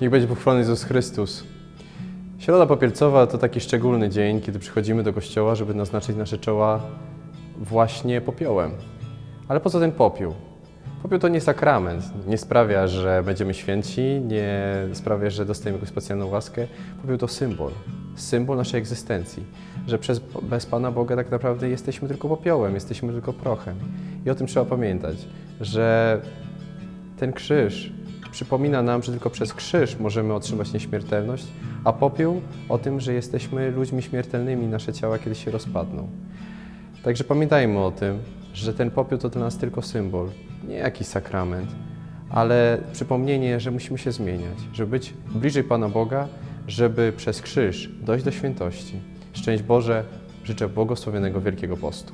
Niech będzie pochwalony Jezus Chrystus. Środa Popielcowa to taki szczególny dzień, kiedy przychodzimy do kościoła, żeby naznaczyć nasze czoła właśnie popiołem. Ale po co ten popiół? Popiół to nie sakrament, nie sprawia, że będziemy święci, nie sprawia, że dostajemy jakąś specjalną łaskę. Popiół to symbol, symbol naszej egzystencji, że przez, bez Pana Boga tak naprawdę jesteśmy tylko popiołem, jesteśmy tylko prochem. I o tym trzeba pamiętać, że ten krzyż przypomina nam, że tylko przez krzyż możemy otrzymać nieśmiertelność, a popiół o tym, że jesteśmy ludźmi śmiertelnymi, nasze ciała kiedyś się rozpadną. Także pamiętajmy o tym, że ten popiół to dla nas tylko symbol, nie jakiś sakrament, ale przypomnienie, że musimy się zmieniać, żeby być bliżej Pana Boga, żeby przez krzyż dojść do świętości. Szczęść Boże, życzę błogosławionego Wielkiego Postu.